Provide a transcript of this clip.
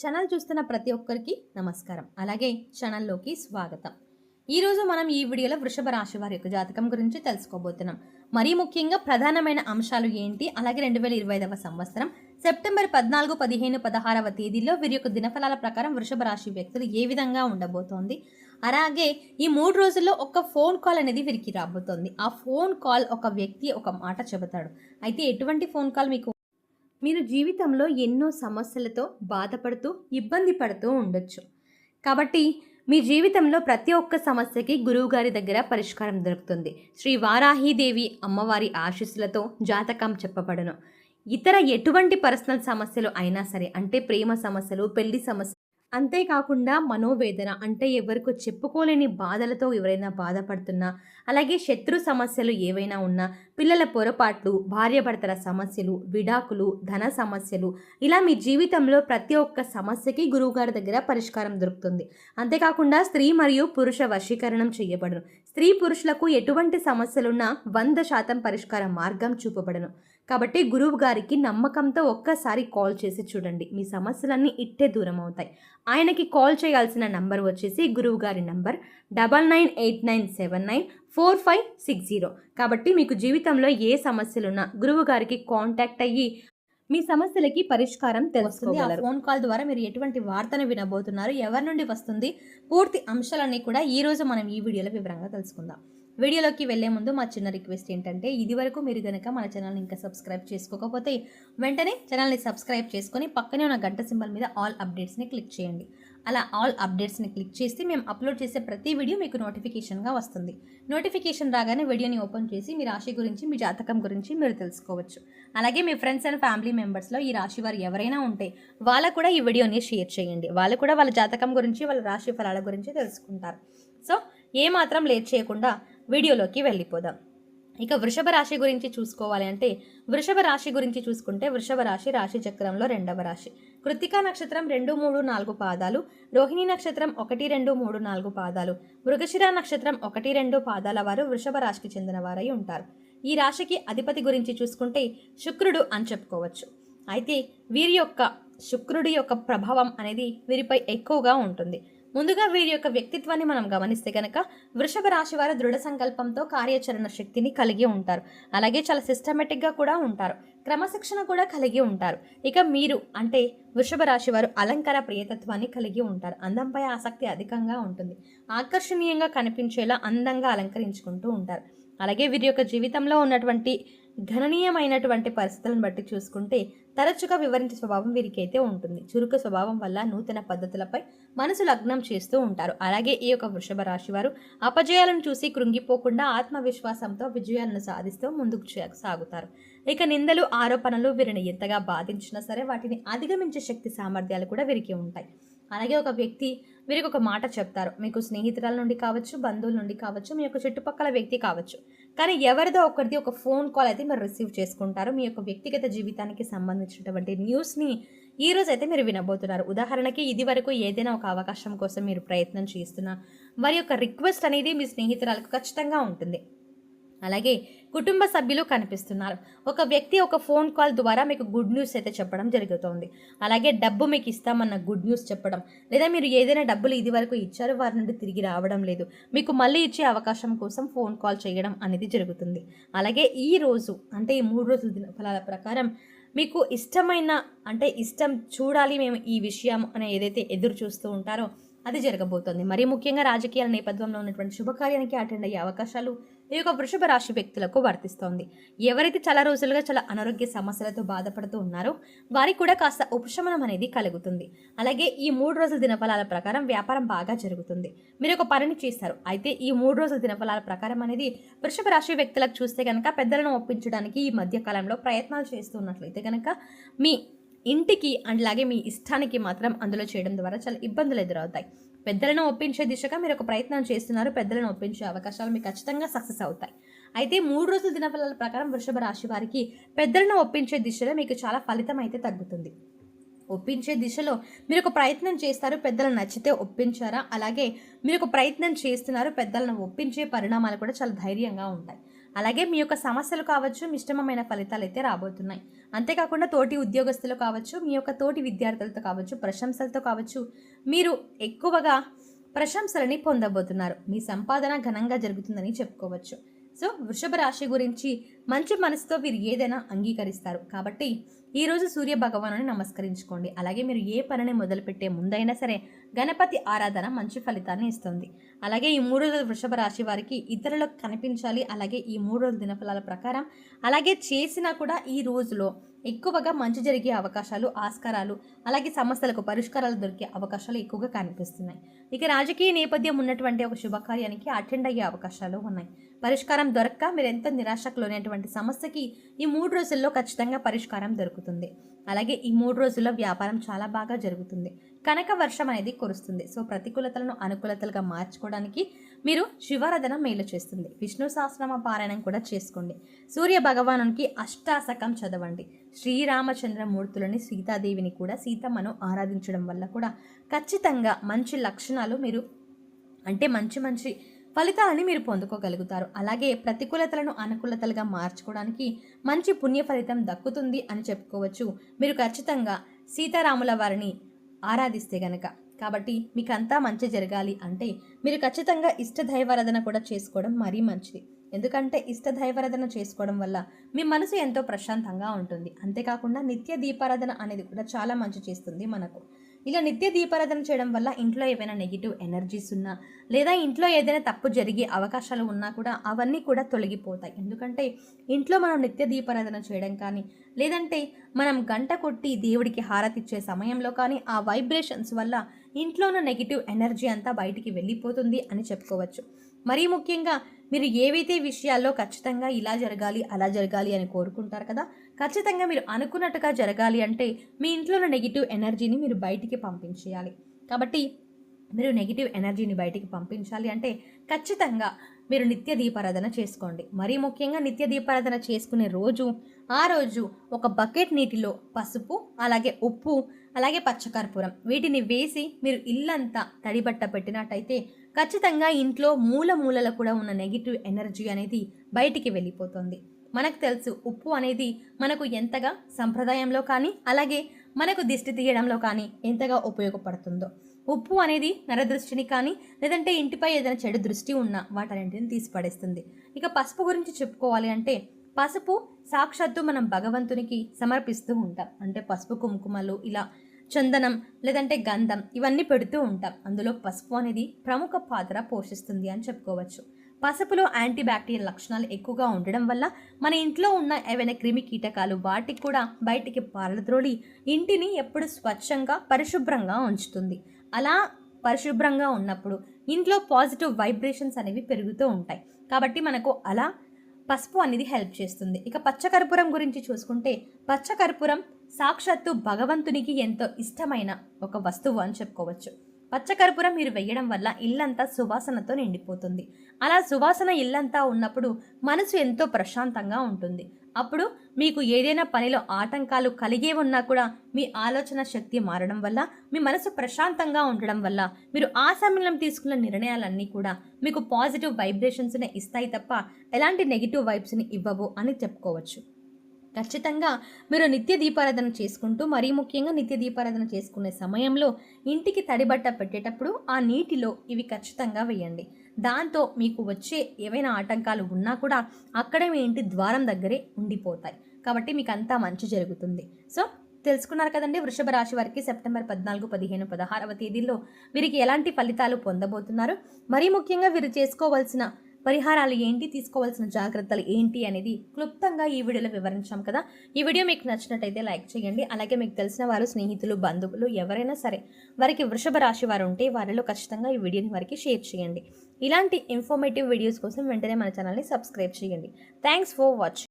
Channel చూస్తున్న ప్రతి ఒక్కరికి నమస్కారం. అలాగే ఛానల్లోకి స్వాగతం. ఈరోజు మనం ఈ వీడియోలో వృషభ రాశి వారి యొక్క జాతకం గురించి తెలుసుకోబోతున్నాం. మరీ ముఖ్యంగా ప్రధానమైన అంశాలు ఏంటి? అలాగే రెండు వేల ఇరవై ఐదవ సంవత్సరం సెప్టెంబర్ పద్నాలుగు పదిహేను పదహారవ తేదీలో వీరి యొక్క దినఫలాల ప్రకారం వృషభ రాశి వ్యక్తులు ఏ విధంగా ఉండబోతోంది? అలాగే ఈ మూడు రోజుల్లో ఒక ఫోన్ కాల్ అనేది వీరికి రాబోతోంది. ఆ ఫోన్ కాల్ ఒక వ్యక్తి ఒక మాట చెబుతాడు. అయితే ఎటువంటి ఫోన్ కాల్ మీకు మీరు జీవితంలో ఎన్నో సమస్యలతో బాధపడుతూ ఇబ్బంది పడుతూ ఉండొచ్చు. కాబట్టి మీ జీవితంలో ప్రతి ఒక్క సమస్యకి గురువుగారి దగ్గర పరిష్కారం దొరుకుతుంది. శ్రీ వారాహీదేవి అమ్మవారి ఆశీస్సులతో జాతకం చెప్పబడను. ఇతర ఎటువంటి పర్సనల్ సమస్యలు అయినా సరే అంటే ప్రేమ సమస్యలు పెళ్ళి సమస్యలు అంతేకాకుండా మనోవేదన అంటే ఎవరికో చెప్పుకోలేని బాధలతో ఎవరైనా బాధపడుతున్నా అలాగే శత్రు సమస్యలు ఏవైనా ఉన్నా పిల్లల పొరపాట్లు భార్యాభర్తల సమస్యలు విడాకులు ధన సమస్యలు ఇలా మీ జీవితంలో ప్రతి ఒక్క సమస్యకి గురువుగారి దగ్గర పరిష్కారం దొరుకుతుంది. అంతేకాకుండా స్త్రీ మరియు పురుష వశీకరణం చేయబడరు స్త్రీ పురుషులకు ఎటువంటి సమస్యలున్నా వంద శాతం పరిష్కార మార్గం చూపబడను. కాబట్టి గురువు గారికి నమ్మకంతో ఒక్కసారి కాల్ చేసి చూడండి. మీ సమస్యలన్నీ ఇట్టే దూరం అవుతాయి. ఆయనకి కాల్ చేయాల్సిన నంబర్ వచ్చేసి గురువు గారి number double nine eight nine seven nine four five six zero. కాబట్టి మీకు జీవితంలో ఏ సమస్యలున్నా గురువు గారికి కాంటాక్ట్ అయ్యి మీ సమస్యలకి పరిష్కారం తెలుస్తుంది ఆ ఫోన్ కాల్ ద్వారా మీరు ఎటువంటి వార్తను వినబోతున్నారు ఎవరి నుండి వస్తుంది పూర్తి అంశాలన్నీ కూడా ఈ రోజు మనం ఈ వీడియోలో వివరంగా తెలుసుకుందాం. వీడియోలోకి వెళ్ళే ముందు మా చిన్న రిక్వెస్ట్ ఏంటంటే ఇది వరకు మీరు కనుక మన ఛానల్ని ఇంకా సబ్స్క్రైబ్ చేసుకోకపోతే వెంటనే ఛానల్ని సబ్స్క్రైబ్ చేసుకొని పక్కనే ఉన్న గంట సింబల్ మీద ఆల్ అప్డేట్స్ని క్లిక్ చేయండి. అలా ఆల్ అప్డేట్స్ని క్లిక్ చేసి మేము అప్లోడ్ చేసే ప్రతి వీడియో మీకు నోటిఫికేషన్గా వస్తుంది. నోటిఫికేషన్ రాగానే వీడియోని ఓపెన్ చేసి మీ రాశి గురించి మీ జాతకం గురించి మీరు తెలుసుకోవచ్చు. అలాగే మీ ఫ్రెండ్స్ అండ్ ఫ్యామిలీ మెంబర్స్లో ఈ రాశి వారు ఎవరైనా ఉంటే వాళ్ళకు కూడా ఈ వీడియోని షేర్ చేయండి. వాళ్ళు కూడా వాళ్ళ జాతకం గురించి వాళ్ళ రాశి ఫలాల గురించి తెలుసుకుంటారు. సో ఏమాత్రం లేట్ చేయకుండా వీడియోలోకి వెళ్ళిపోదాం. ఇక వృషభ రాశి గురించి చూసుకోవాలి అంటే వృషభ రాశి గురించి చూసుకుంటే వృషభ రాశి రాశి చక్రంలో రెండవ రాశి. కృతికా నక్షత్రం రెండు మూడు నాలుగు పాదాలు రోహిణి నక్షత్రం ఒకటి రెండు మూడు నాలుగు పాదాలు మృగశిర నక్షత్రం ఒకటి రెండు పాదాల వారు వృషభ రాశికి చెందిన వారై ఉంటారు. ఈ రాశికి అధిపతి గురించి చూసుకుంటే శుక్రుడు అని చెప్పుకోవచ్చు. అయితే వీరి యొక్క శుక్రుడి యొక్క ప్రభావం అనేది వీరిపై ఎక్కువగా ఉంటుంది. ముందుగా వీరి యొక్క వ్యక్తిత్వాన్ని మనం గమనిస్తే కనుక వృషభ రాశి వారు దృఢ సంకల్పంతో కార్యాచరణ శక్తిని కలిగి ఉంటారు. అలాగే చాలా సిస్టమేటిక్గా కూడా ఉంటారు. క్రమశిక్షణ కూడా కలిగి ఉంటారు. ఇక మీరు అంటే వృషభ రాశి వారు అలంకార ప్రియతత్వాన్ని కలిగి ఉంటారు. అందంపై ఆసక్తి అధికంగా ఉంటుంది. ఆకర్షణీయంగా కనిపించేలా అందంగా అలంకరించుకుంటూ ఉంటారు. అలాగే వీరి యొక్క జీవితంలో ఉన్నటువంటి గణనీయమైనటువంటి పరిస్థితులను బట్టి చూసుకుంటే తరచుగా వివరించే స్వభావం వీరికైతే ఉంటుంది. చురుకు స్వభావం వల్ల నూతన పద్ధతులపై మనసు లగ్నం చేస్తూ ఉంటారు. అలాగే ఈ యొక్క వృషభ రాశి వారు అపజయాలను చూసి కృంగిపోకుండా ఆత్మవిశ్వాసంతో విజయాలను సాధిస్తూ ముందుకు చే- సాగుతారు. ఇక నిందలు ఆరోపణలు వీరిని ఎంతగా బాధించినా సరే వాటిని అధిగమించే శక్తి సామర్థ్యాలు కూడా వీరికి ఉంటాయి. అలాగే ఒక వ్యక్తి వీరికి ఒక మాట చెప్తారు. మీకు స్నేహితురాల నుండి కావచ్చు బంధువుల నుండి కావచ్చు మీ యొక్క చుట్టుపక్కల వ్యక్తి కావచ్చు. కానీ ఎవరిదో ఒకరిది ఒక ఫోన్ కాల్ అయితే మీరు రిసీవ్ చేసుకుంటారు. మీ యొక్క వ్యక్తిగత జీవితానికి సంబంధించినటువంటి న్యూస్ని ఈ రోజు అయితే మీరు వినబోతున్నారు. ఉదాహరణకి ఇది వరకు ఏదైనా ఒక అవకాశం కోసం మీరు ప్రయత్నం చేస్తున్నా వారి యొక్క రిక్వెస్ట్ అనేది మీ స్నేహితురాలకు ఖచ్చితంగా ఉంటుంది. అలాగే కుటుంబ సభ్యులు కనిపిస్తున్నారు. ఒక వ్యక్తి ఒక ఫోన్ కాల్ ద్వారా మీకు గుడ్ న్యూస్ అయితే చెప్పడం జరుగుతోంది. అలాగే డబ్బు మీకు ఇస్తామన్న గుడ్ న్యూస్ చెప్పడం లేదా మీరు ఏదైనా డబ్బులు ఇది వరకు ఇచ్చారు వారి నుండి తిరిగి రావడం లేదు. మీకు మళ్ళీ ఇచ్చే అవకాశం కోసం ఫోన్ కాల్ చేయడం అనేది జరుగుతుంది. అలాగే ఈ రోజు అంటే ఈ మూడు రోజుల దిన ఫలాల ప్రకారం మీకు ఇష్టమైన అంటే ఇష్టం చూడాలి మేము ఈ విషయం అని ఏదైతే ఎదురు చూస్తూ ఉంటారో అది జరగబోతోంది. మరీ ముఖ్యంగా రాజకీయాల నేపథ్యంలో ఉన్నటువంటి శుభకార్యానికి అటెండ్ అయ్యే అవకాశాలు ఈ యొక్క వృషభ రాశి వ్యక్తులకు వర్తిస్తోంది. ఎవరైతే చాలా రోజులుగా చాలా అనారోగ్య సమస్యలతో బాధపడుతూ ఉన్నారో వారికి కూడా కాస్త ఉపశమనం అనేది కలుగుతుంది. అలాగే ఈ మూడు రోజుల దినఫలాల ప్రకారం వ్యాపారం బాగా జరుగుతుంది. మీరు ఒక పనిని చేస్తారు. అయితే ఈ మూడు రోజుల దినఫలాల ప్రకారం అనేది వృషభ రాశి వ్యక్తులకు చూస్తే కనుక పెద్దలను ఒప్పించడానికి ఈ మధ్యకాలంలో ప్రయత్నాలు చేస్తున్నట్లయితే కనుక మీ ఇంటికి అండ్ అలాగే మీ ఇష్టానికి మాత్రం అందులో చేయడం ద్వారా చాలా ఇబ్బందులు ఎదురవుతాయి. పెద్దలను ఒప్పించే దిశగా మీరు ఒక ప్రయత్నం చేస్తున్నారు. పెద్దలను ఒప్పించే అవకాశాలు మీకు ఖచ్చితంగా సక్సెస్ అవుతాయి. అయితే మూడు రోజుల దినఫలాల ప్రకారం వృషభ రాశి వారికి పెద్దలను ఒప్పించే దిశలో మీకు చాలా ఫలితం అయితే తగ్గుతుంది. ఒప్పించే దిశలో మీరు ఒక ప్రయత్నం చేస్తారు. పెద్దలు నచ్చితే ఒప్పించారా? అలాగే మీరు ఒక ప్రయత్నం చేస్తున్నారు. పెద్దలను ఒప్పించే పరిణామాలు కూడా చాలా ధైర్యంగా ఉంటాయి. అలాగే మీ యొక్క సమస్యలు కావచ్చు మిశ్రమమైన ఫలితాలు అయితే రాబోతున్నాయి. అంతేకాకుండా తోటి ఉద్యోగస్తులు కావచ్చు మీ యొక్క తోటి విద్యార్థులతో కావచ్చు ప్రశంసలతో కావచ్చు మీరు ఎక్కువగా ప్రశంసలని పొందబోతున్నారు. మీ సంపాదన ఘనంగా జరుగుతుందని చెప్పుకోవచ్చు. సో వృషభ రాశి గురించి మంచి మనసుతో వీరు ఏదైనా అంగీకరిస్తారు. కాబట్టి ఈరోజు సూర్య భగవాను నమస్కరించుకోండి. అలాగే మీరు ఏ పనిని మొదలుపెట్టే ముందైనా సరే గణపతి ఆరాధన మంచి ఫలితాన్ని ఇస్తుంది. అలాగే ఈ మూడు రోజుల వృషభ రాశి వారికి ఇతరులకు కనిపించాలి. అలాగే ఈ మూడు రోజుల దినఫలాల ప్రకారం అలాగే చేసినా కూడా ఈ రోజులో ఎక్కువగా మంచి జరిగే అవకాశాలు ఆస్కారాలు అలాగే సమస్యలకు పరిష్కారాలు దొరికే అవకాశాలు ఎక్కువగా కనిపిస్తున్నాయి. ఇక రాజకీయ నేపథ్యం ఉన్నటువంటి ఒక శుభకార్యానికి అటెండ్ అయ్యే అవకాశాలు ఉన్నాయి. పరిష్కారం దొరక్క మీరు ఎంత నిరాశకు లోనేటువంటి సమస్యకి ఈ మూడు రోజుల్లో ఖచ్చితంగా పరిష్కారం దొరుకుతుంది. అలాగే ఈ మూడు రోజుల్లో వ్యాపారం చాలా బాగా జరుగుతుంది. కనక వర్షం అనేది కురుస్తుంది. సో ప్రతికూలతలను అనుకూలతలుగా మార్చుకోవడానికి మీరు శివారాధన మేలు చేస్తుంది. విష్ణు సహస్రనామ పారాయణం కూడా చేసుకోండి. సూర్య భగవానునికి అష్టాశకం చదవండి. శ్రీరామచంద్రమూర్తులని సీతాదేవిని కూడా సీతమ్మను ఆరాధించడం వల్ల కూడా ఖచ్చితంగా మంచి లక్షణాలు మీరు అంటే మంచి మంచి ఫలితాలని మీరు పొందుకోగలుగుతారు. అలాగే ప్రతికూలతలను అనుకూలతలుగా మార్చుకోవడానికి మంచి పుణ్య ఫలితం దక్కుతుంది అని చెప్పుకోవచ్చు. మీరు ఖచ్చితంగా సీతారాముల వారిని ఆరాధిస్తే గనక. కాబట్టి మీకంతా మంచి జరగాలి అంటే మీరు ఖచ్చితంగా ఇష్ట దైవారాధన కూడా చేసుకోవడం మరీ మంచిది. ఎందుకంటే ఇష్ట దైవారాధన చేసుకోవడం వల్ల మీ మనసు ఎంతో ప్రశాంతంగా ఉంటుంది. అంతేకాకుండా నిత్య దీపారాధన అనేది కూడా చాలా మంచి చేస్తుంది మనకు. ఇలా నిత్య దీపారాధన చేయడం వల్ల ఇంట్లో ఏవైనా నెగిటివ్ ఎనర్జీస్ ఉన్నా లేదా ఇంట్లో ఏదైనా తప్పు జరిగే అవకాశాలు ఉన్నా కూడా అవన్నీ కూడా తొలగిపోతాయి. ఎందుకంటే ఇంట్లో మనం నిత్య దీపారాధన చేయడం కానీ లేదంటే మనం గంట కొట్టి దేవుడికి హారతిచ్చే సమయంలో కానీ ఆ వైబ్రేషన్స్ వల్ల ఇంట్లో ఉన్న నెగిటివ్ ఎనర్జీ అంతా బయటికి వెళ్ళిపోతుంది అని చెప్పుకోవచ్చు. మరీ ముఖ్యంగా మీరు ఏవైతే విషయాల్లో ఖచ్చితంగా ఇలా జరగాలి అలా జరగాలి అని కోరుకుంటారు కదా ఖచ్చితంగా మీరు అనుకున్నట్టుగా జరగాలి అంటే మీ ఇంట్లో ఉన్న నెగిటివ్ ఎనర్జీని మీరు బయటికి పంపించేయాలి. కాబట్టి మీరు నెగిటివ్ ఎనర్జీని బయటికి పంపించాలి అంటే ఖచ్చితంగా మీరు నిత్య దీపారాధన చేసుకోండి. మరీ ముఖ్యంగా నిత్య దీపారాధన చేసుకునే రోజు ఆ రోజు ఒక బకెట్ నీటిలో పసుపు అలాగే ఉప్పు అలాగే పచ్చకర్పూరం. వీటిని వేసి మీరు ఇల్లంతా తడిబట్ట పెట్టినట్టయితే ఖచ్చితంగా ఇంట్లో మూల మూలలో కూడా ఉన్న నెగిటివ్ ఎనర్జీ అనేది బయటికి వెళ్ళిపోతుంది. మనకు తెలుసు ఉప్పు అనేది మనకు ఎంతగా సంప్రదాయంలో కానీ అలాగే మనకు దిష్టి తీయడంలో కానీ ఎంతగా ఉపయోగపడుతుందో. ఉప్పు అనేది నరదృష్టిని కానీ లేదంటే ఇంటిపై ఏదైనా చెడు దృష్టి ఉన్న వాటన్నింటిని తీసిపడేస్తుంది. ఇక పసుపు గురించి చెప్పుకోవాలి అంటే పసుపు సాక్షాత్తు మనం భగవంతునికి సమర్పిస్తూ ఉంటాం. అంటే పసుపు కుంకుమలు ఇలా చందనం లేదంటే గంధం ఇవన్నీ పెడుతూ ఉంటాం. అందులో పసుపు అనేది ప్రముఖ పాత్ర పోషిస్తుంది అని చెప్పుకోవచ్చు. పసుపులో యాంటీ బ్యాక్టీరియల్ లక్షణాలు ఎక్కువగా ఉండడం వల్ల మన ఇంట్లో ఉన్న ఏవైనా క్రిమి కీటకాలు వాటికి కూడా బయటికి పారద్రోలి ఇంటిని ఎప్పుడు స్వచ్ఛంగా పరిశుభ్రంగా ఉంచుతుంది. అలా పరిశుభ్రంగా ఉన్నప్పుడు ఇంట్లో పాజిటివ్ వైబ్రేషన్స్ అనేవి పెరుగుతూ ఉంటాయి. కాబట్టి మనకు అలా పసుపు అనేది హెల్ప్ చేస్తుంది. ఇక పచ్చకర్పూరం గురించి చూసుకుంటే పచ్చకర్పూరం సాక్షాత్తు భగవంతునికి ఎంతో ఇష్టమైన ఒక వస్తువు అని చెప్పుకోవచ్చు. పచ్చకర్పూరం మీరు వేయడం వల్ల ఇల్లంతా సువాసనతో నిండిపోతుంది. అలా సువాసన ఇల్లంతా ఉన్నప్పుడు మనసు ఎంతో ప్రశాంతంగా ఉంటుంది. అప్పుడు మీకు ఏదైనా పనిలో ఆటంకాలు కలిగే ఉన్నా కూడా మీ ఆలోచన శక్తి మారడం వల్ల మీ మనసు ప్రశాంతంగా ఉండడం వల్ల మీరు ఆ సమయంలో తీసుకున్న నిర్ణయాలన్నీ కూడా మీకు పాజిటివ్ వైబ్రేషన్స్ని ఇస్తాయి తప్ప ఎలాంటి నెగిటివ్ వైబ్స్ని ఇవ్వవు అని చెప్పుకోవచ్చు. ఖచ్చితంగా మీరు నిత్య దీపారాధన చేసుకుంటూ మరీ ముఖ్యంగా నిత్య దీపారాధన చేసుకునే సమయంలో ఇంటికి తడిబట్ట పెట్టేటప్పుడు ఆ నీటిలో ఇవి ఖచ్చితంగా వేయండి. దాంతో మీకు వచ్చే ఏవైనా ఆటంకాలు ఉన్నా కూడా అక్కడే మీ ఇంటి ద్వారం దగ్గరే ఉండిపోతాయి. కాబట్టి మీకు అంతా మంచి జరుగుతుంది. సో తెలుసుకున్నారు కదండి వృషభ రాశి వారికి సెప్టెంబర్ పద్నాలుగు పదిహేను పదహారవ తేదీల్లో వీరికి ఎలాంటి ఫలితాలు పొందబోతున్నారు? మరీ ముఖ్యంగా వీరు చేసుకోవాల్సిన పరిహారాలు ఏంటి? తీసుకోవాల్సిన జాగ్రత్తలు ఏంటి? అనేది క్లుప్తంగా ఈ వీడియోలో వివరించాం కదా. ఈ వీడియో మీకు నచ్చినట్టయితే లైక్ చేయండి. అలాగే మీకు తెలిసిన వారు స్నేహితులు బంధువులు ఎవరైనా సరే వారికి వృషభ రాశి వారు ఉంటే వారిలో ఖచ్చితంగా ఈ వీడియోని వారికి షేర్ చేయండి. ఇలాంటి ఇన్ఫర్మేటివ్ వీడియోస్ కోసం వెంటనే మన ఛానల్ని సబ్స్క్రైబ్ చేయండి. Thanks for watching